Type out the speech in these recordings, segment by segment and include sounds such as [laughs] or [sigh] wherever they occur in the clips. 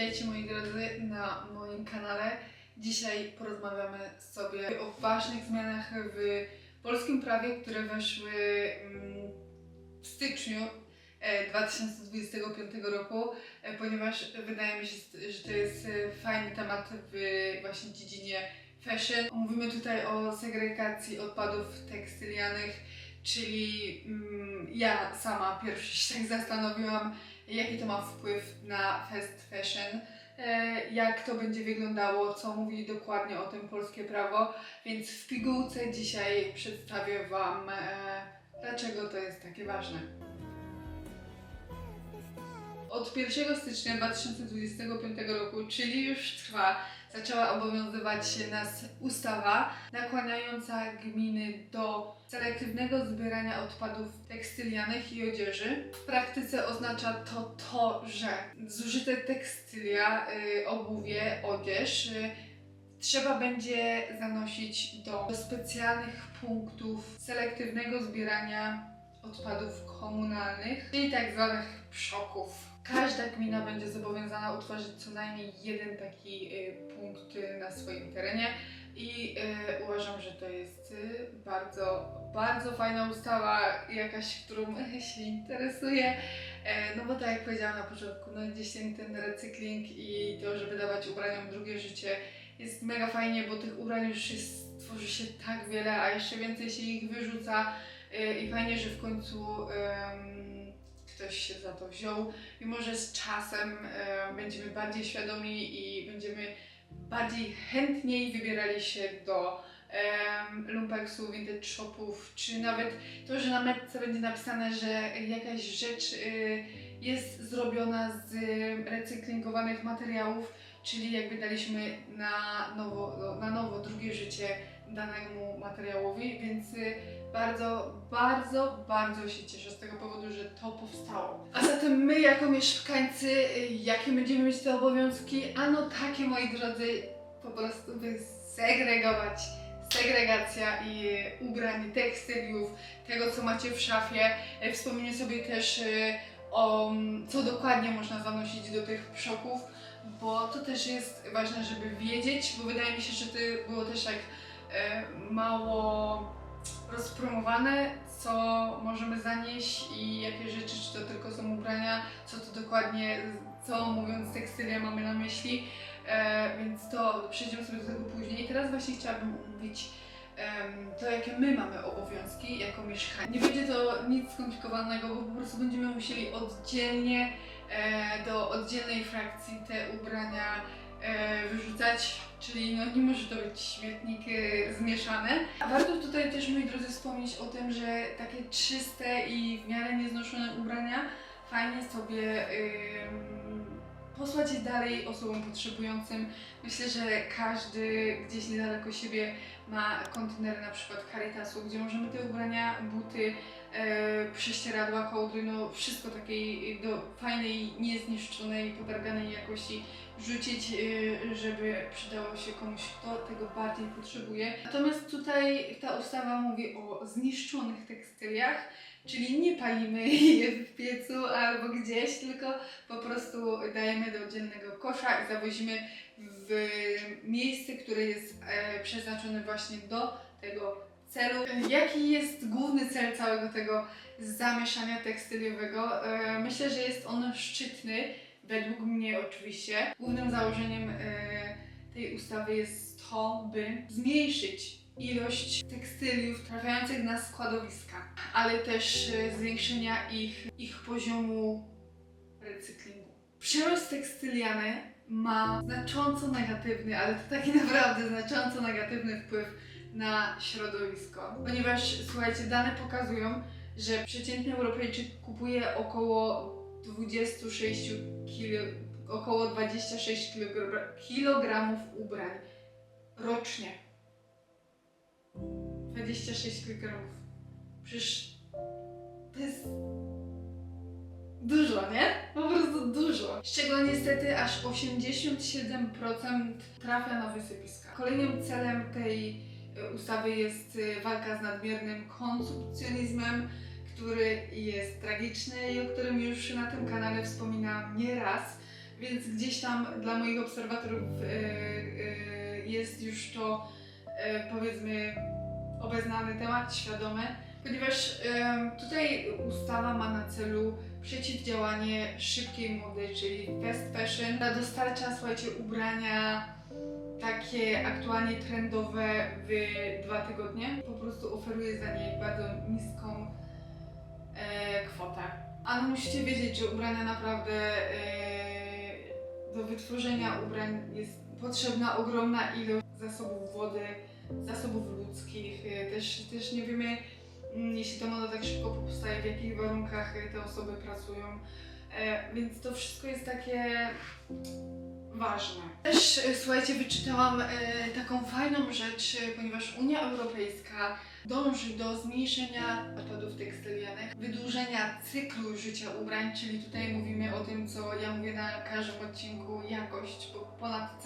Witajcie moi drodzy na moim kanale. Dzisiaj porozmawiamy sobie o ważnych zmianach w polskim prawie, które weszły mm, w styczniu e, 2025 roku, e, ponieważ wydaje mi się, że to jest e, fajny temat w właśnie dziedzinie fashion. Mówimy tutaj o segregacji odpadów tekstylianych, czyli mm, ja sama pierwszy się tak zastanowiłam, jaki to ma wpływ na fast fashion, e, jak to będzie wyglądało, co mówi dokładnie o tym polskie prawo, więc w pigułce dzisiaj przedstawię Wam, e, dlaczego to jest takie ważne. Od 1 stycznia 2025 roku, czyli już trwa, zaczęła obowiązywać nas ustawa nakłaniająca gminy do selektywnego zbierania odpadów tekstylianych i odzieży. W praktyce oznacza to to, że zużyte tekstylia, y, obuwie, odzież y, trzeba będzie zanosić do specjalnych punktów selektywnego zbierania odpadów komunalnych, czyli tak zwanych przoków. Każda gmina będzie zobowiązana utworzyć co najmniej jeden taki y, punkt na swoim terenie i y, uważam, że to jest y, bardzo, bardzo fajna ustawa, jakaś, którą [laughs] się interesuję. E, no bo tak jak powiedziałam na początku, no gdzieś ten, recykling i to, żeby dawać ubraniom drugie życie jest mega fajnie, bo tych ubrań już jest, tworzy się tak wiele, a jeszcze więcej się ich wyrzuca y, i fajnie, że w końcu ym, ktoś się za to wziął, mimo że z czasem e, będziemy bardziej świadomi i będziemy bardziej chętniej wybierali się do em, lumpeksu, vintage shopów, czy nawet to, że na metce będzie napisane, że jakaś rzecz y, jest zrobiona z recyklingowanych materiałów, czyli jakby daliśmy na nowo, na nowo drugie życie danemu materiałowi, więc y, bardzo, bardzo, bardzo się cieszę z tego powodu, że to powstało. A zatem my jako mieszkańcy, y, jakie będziemy mieć te obowiązki? Ano takie, moi drodzy, po prostu by segregować. Segregacja i y, ubrań, tekstyliów, tego co macie w szafie. Wspomnę sobie też o co dokładnie można zanosić do tych przoków, bo to też jest ważne, żeby wiedzieć, bo wydaje mi się, że to było też tak mało rozpromowane, co możemy zanieść i jakie rzeczy, czy to tylko są ubrania, co to dokładnie, co mówiąc tekstylia mamy na myśli, e, więc to przejdziemy sobie do tego później. Teraz właśnie chciałabym omówić to, jakie my mamy obowiązki jako mieszkańcy. Nie będzie to nic skomplikowanego, bo po prostu będziemy musieli oddzielnie e, do oddzielnej frakcji te ubrania e, wyrzucać, czyli no nie może to być śmietnik e, zmieszane. A warto tutaj też, moi drodzy, wspomnieć o tym, że takie czyste i w miarę nieznoszone ubrania fajnie sobie posłać je dalej osobom potrzebującym. Myślę, że każdy gdzieś niedaleko siebie ma kontenery na przykład Caritasu, gdzie możemy te ubrania, buty, e, prześcieradła, kołdry, no wszystko takiej do fajnej, niezniszczonej, podarganej jakości rzucić, e, żeby przydało się komuś, kto tego bardziej potrzebuje. Natomiast tutaj ta ustawa mówi o zniszczonych tekstyliach, czyli nie palimy [laughs] je w piecu albo gdzieś, tylko po prostu dajemy do oddzielnego kosza i zawozimy w miejsce, które jest e, przeznaczone właśnie do tego celu. Jaki jest główny cel całego tego zamieszania tekstyliowego? E, myślę, że jest on szczytny, według mnie oczywiście. Głównym założeniem e, tej ustawy jest to, by zmniejszyć ilość tekstyliów trafiających na składowiska, ale też e, zwiększenia ich, ich poziomu recyklingu. Przerost tekstyliany ma znacząco negatywny, ale to taki [laughs] naprawdę znacząco negatywny wpływ na środowisko. Ponieważ, słuchajcie, dane pokazują, że przeciętny Europejczyk kupuje około 26 kilo, około 26 kilogra- kilogramów ubrań rocznie. 26 kilogramów. Przecież to jest dużo, nie? Po prostu dużo. Z czego niestety aż 87% trafia na wysypiska. Kolejnym celem tej e, ustawy jest e, walka z nadmiernym konsumpcjonizmem, który jest tragiczny i o którym już na tym kanale wspominałam nieraz. więc gdzieś tam dla moich obserwatorów e, e, jest już to powiedzmy obeznany temat, świadomy, ponieważ tutaj ustawa ma na celu przeciwdziałanie szybkiej mody, czyli fast fashion, która dostarcza, słuchajcie, ubrania takie aktualnie trendowe w dwa tygodnie. Po prostu oferuje za nie bardzo niską e, kwotę. Ale musicie wiedzieć, że ubrania naprawdę e, do wytworzenia ubrań jest potrzebna ogromna ilość zasobów wody, zasobów ludzkich. E, też, też nie wiemy, mm, jeśli ta moda tak szybko powstaje, w jakich warunkach e, te osoby pracują. E, więc to wszystko jest takie ważne. Też e, słuchajcie, wyczytałam e, taką fajną rzecz, ponieważ Unia Europejska dąży do zmniejszenia odpadów tekstylianych, wydłużenia cyklu życia ubrań, czyli tutaj mówimy o tym, co ja mówię na każdym odcinku, jakość po- ponad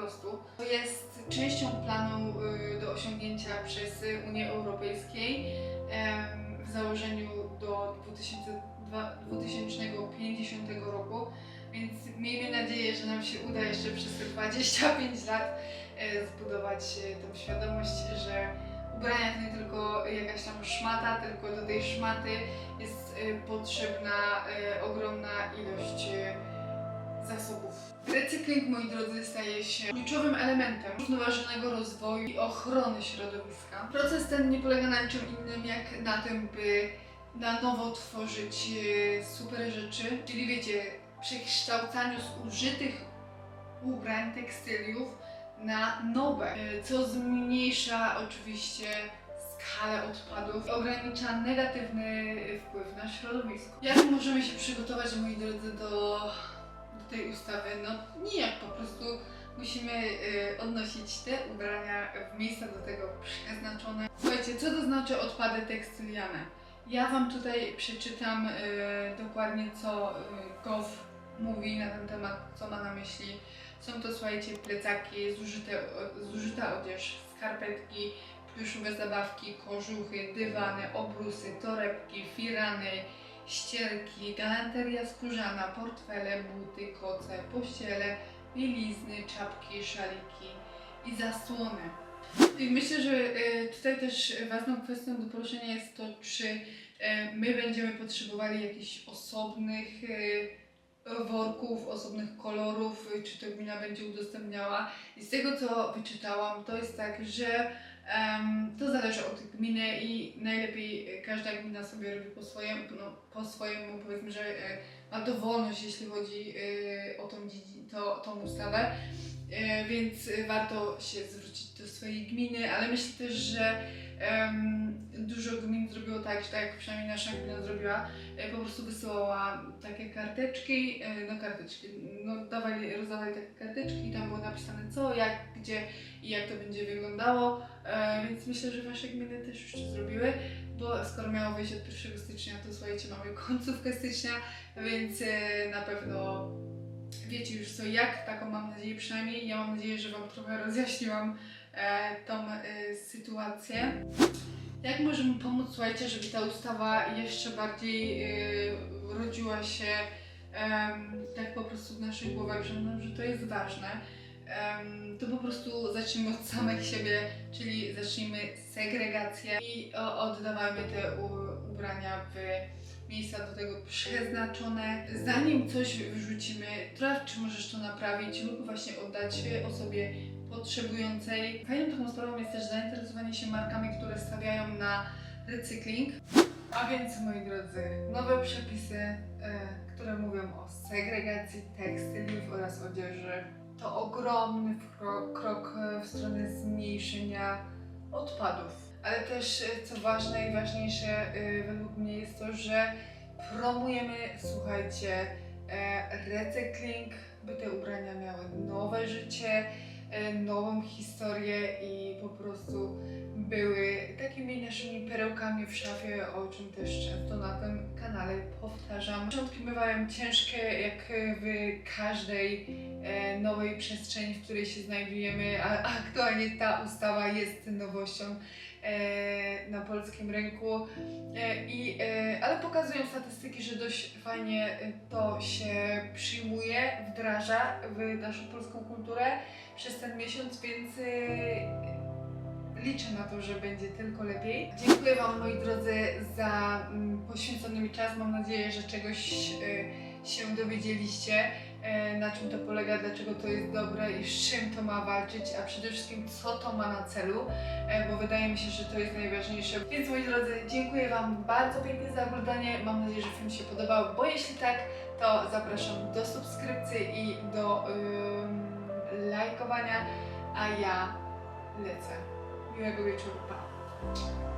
prostu. To jest częścią planu y, do osiągnięcia przez Unię Europejskiej em, w założeniu do 2002 2050 roku. Więc miejmy nadzieję, że nam się uda jeszcze przez te 25 lat e, zbudować e, tą świadomość, że ubrania to nie tylko jakaś tam szmata, tylko do tej szmaty jest e, potrzebna ogromna ilość zasobów. Recykling, moi drodzy, staje się kluczowym elementem zrównoważonego rozwoju i ochrony środowiska. Proces ten nie polega na niczym innym jak na tym, by na nowo tworzyć e, super rzeczy, czyli wiecie, przekształcaniu zużytych ubrań, tekstyliów na nowe, e, co zmniejsza oczywiście skalę odpadów i ogranicza negatywny wpływ na środowisko. Jak możemy się przygotować, moi drodzy, do tej ustawy? No nijak, po prostu musimy e, odnosić te ubrania w miejsca do tego przeznaczone. Słuchajcie, co to znaczy odpady tekstyliane? Ja Wam tutaj przeczytam e, dokładnie, co e, Gov mówi na ten temat, co ma na myśli. Są to, słuchajcie, plecaki, zużyte, zużyta odzież, skarpetki, pluszowe zabawki, kożuchy, dywany, obrusy, torebki, firany, ścierki, galanteria skórzana, portfele, buty, koce, pościele, bielizny, czapki, szaliki i zasłony. I myślę, że e, tutaj też ważną kwestią do poruszenia jest to, czy e, my będziemy potrzebowali jakichś osobnych e, worków, osobnych kolorów, czy to gmina będzie udostępniała. I z tego, co wyczytałam, to jest tak, że to zależy od gminy i najlepiej każda gmina sobie robi po swojemu, no, po swojemu powiedzmy, że e, ma dowolność, jeśli chodzi e, o tą, to, tą ustawę. Więc warto się zwrócić do swojej gminy, ale myślę też, że dużo gmin zrobiło tak, że tak przynajmniej nasza gmina zrobiła, e, po prostu wysyłała takie karteczki, e, no karteczki, no dawali, rozdawali takie karteczki i tam było napisane co, jak, gdzie i jak to będzie wyglądało, e, więc myślę, że wasze gminy też już to zrobiły, bo skoro miało wyjść od 1 stycznia, to słuchajcie, mamy końcówkę stycznia, więc na pewno wiecie już co jak, taką mam nadzieję przynajmniej. Ja mam nadzieję, że Wam trochę rozjaśniłam e, tą e, sytuację. Jak możemy pomóc, słuchajcie, żeby ta ustawa jeszcze bardziej e, rodziła się em, tak po prostu w naszych głowach, że, no, że to jest ważne. To po prostu zacznijmy od samych siebie, czyli zacznijmy segregację i oddawajmy te ubrania w miejsca do tego przeznaczone. Zanim coś wrzucimy, sprawdź, czy możesz to naprawić lub właśnie oddać osobie potrzebującej. Fajną taką sprawą jest też zainteresowanie się markami, które stawiają na recykling. A więc, moi drodzy, nowe przepisy, e, które mówią o segregacji tekstyliów oraz odzieży, to ogromny kro- krok w stronę zmniejszenia odpadów. Ale też, e, co ważne i ważniejsze e, według mnie jest to, że promujemy, słuchajcie, e, recykling, by te ubrania miały nowe życie, nową historię i po prostu były takimi naszymi perełkami w szafie, o czym też często na tym kanale powtarzam. Początki bywają ciężkie, jak w każdej nowej przestrzeni, w której się znajdujemy, a aktualnie ta ustawa jest nowością. E, na polskim rynku. E, i, e, ale pokazują statystyki, że dość fajnie to się przyjmuje, wdraża w naszą polską kulturę przez ten miesiąc, więc liczę na to, że będzie tylko lepiej. Dziękuję Wam moi drodzy za mm, poświęcony mi czas. Mam nadzieję, że czegoś się dowiedzieliście, na czym to polega, dlaczego to jest dobre i z czym to ma walczyć, a przede wszystkim co to ma na celu, e, bo wydaje mi się, że to jest najważniejsze. Więc moi drodzy, dziękuję Wam bardzo pięknie za oglądanie. Mam nadzieję, że film się podobał, bo jeśli tak, to zapraszam do subskrypcji i do ym, lajkowania, a ja lecę. Miłego wieczoru, pa!